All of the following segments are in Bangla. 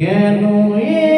কেন এলে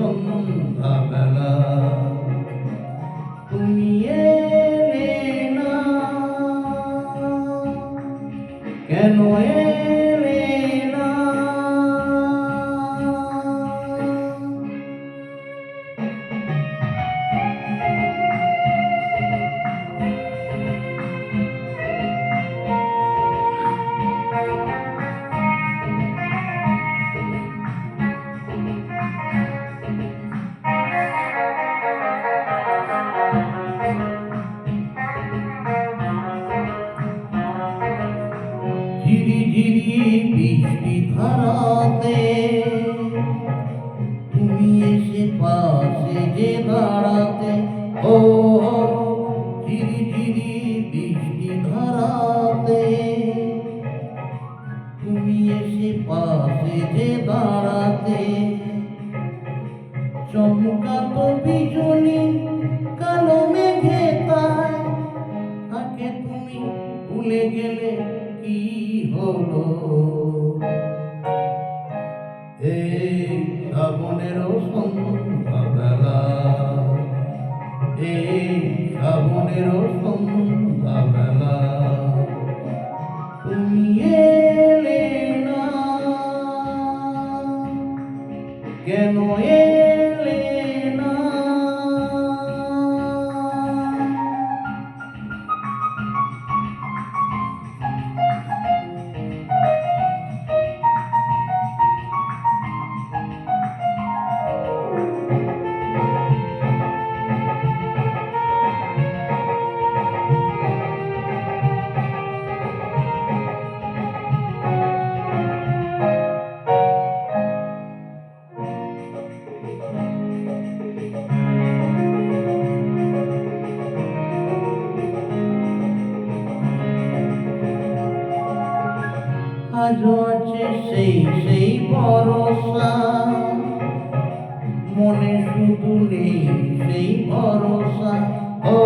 বৃষ্টি ধারাতে তুমি এসে পাশে যে দাঁড়াতে, ও ঝিরি ঝিরি বৃষ্টি ধারাতে, তুমি এসে পাশে যে দাঁড়াতে, চমকাত বিজলি কালো মেঘে তাই তাকে তুমি ভুলে গেলে কি হলো? এই সন্ধ্যাবেলা এই শ্রাবণের সন্ধ্যাবেলা তুমি না। কেন এলে আজও আছে সেই সেই ভরসা। মনে শুধু নেই সেই ভরসা। ও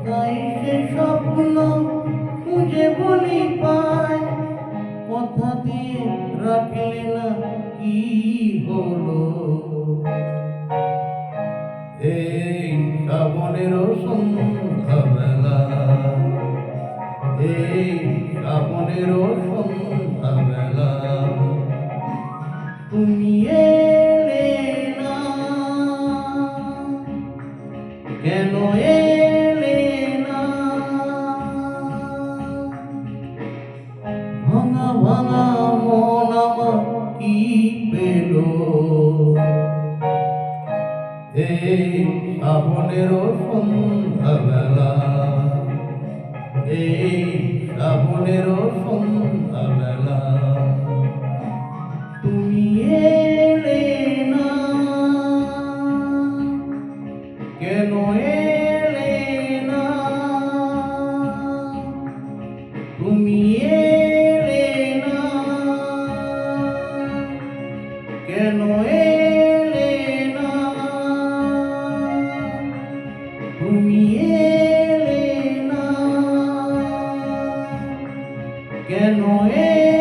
কোথায় সে স্বপ্ন খুঁজে বলি পায়। কথা দিয়ে রাখলে না কি হলো? এই শ্রাবণের সন্ধ্যাবেলা এই শ্রাবণের সন্ধ্যাবেলা তুমি এলে না। কেন এলে পেল এই শ্রাবণের সন্ধ্যাবেলা এই শ্রাবণের সন্ধ্যাবেলা। তুমি এলে না কেন এলে কেন এলে না? তুমি এলে না? কেন এলে